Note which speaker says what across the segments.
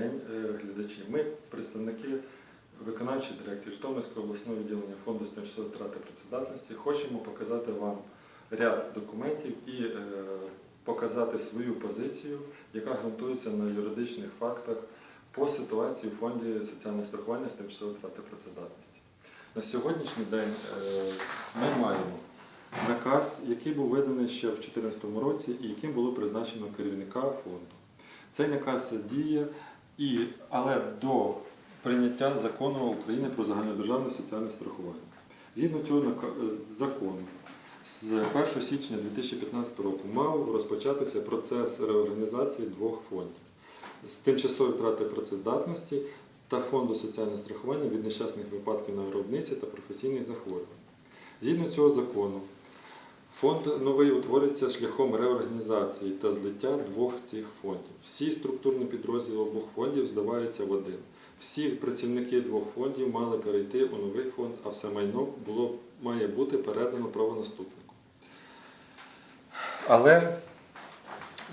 Speaker 1: день, е, глядачі. Ми, представники виконавчої дирекції Житомирського обласного відділення фонду з тимчасової втрати працездатності, хочемо показати вам ряд документів і е, показати свою позицію, яка ґрунтується на юридичних фактах по ситуації у фонді соціального страхування з тимчасової втрати працездатності. На сьогоднішній день е, ми маємо наказ, який був виданий ще в 2014 році і яким було призначено керівника фонду. Цей наказ діє, і, але до прийняття закону України про загальнодержавне соціальне страхування. Згідно цього закону, з 1 січня 2015 року мав розпочатися процес реорганізації двох фондів з тимчасової втрати працездатності та фонду соціального страхування від нещасних випадків на виробниці та професійних захворювань. Згідно цього закону, Фонд новий утворюється шляхом реорганізації та злиття двох цих фондів. Всі структурні підрозділи обох фондів здаваються в один. Всі працівники двох фондів мали перейти у новий фонд, а все майно було, має бути передано правонаступнику. Але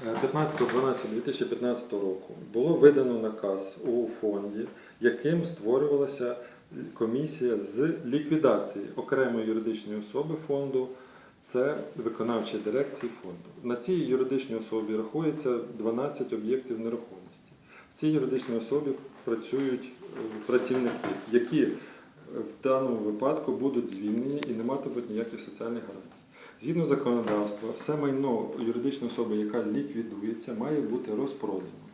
Speaker 1: е, 15.12.2015 року було видано наказ у фонді, яким створювалася комісія з ліквідації окремої юридичної особи фонду. Це виконавча дирекції фонду. На цій юридичній особі рахується 12 об'єктів нерухомості. В цій юридичній особі працюють е, працівники, які е, в даному випадку будуть звільнені і не матимуть ніяких соціальних гарантій. Згідно законодавства, все майно юридичної особи, яка ліквідується, має бути розпродано.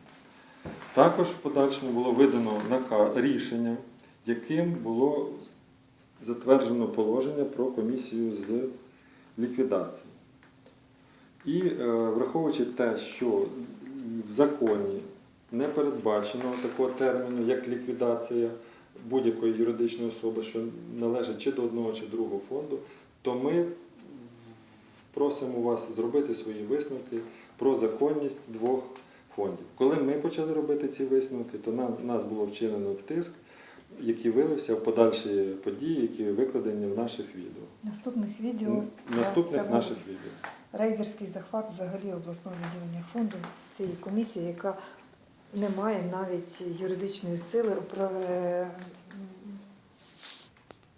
Speaker 1: Також в подальшому було видано рішення, яким було затверджено положення про комісію з ліквідації. І е, враховуючи те, що в законі не передбачено такого терміну, як ліквідація будь-якої юридичної особи, що належить чи до одного, чи другого фонду, то ми просимо вас зробити свої висновки про законність двох фондів. Коли ми почали робити ці висновки, то нам, нас було вчинено тиск, який вилився в подальші події, які викладені в наших відео.
Speaker 2: Наступних відео
Speaker 1: Наступних наших відео.
Speaker 2: рейдерський захват взагалі обласного відділення фонду цієї комісії, яка не має навіть юридичної сили е,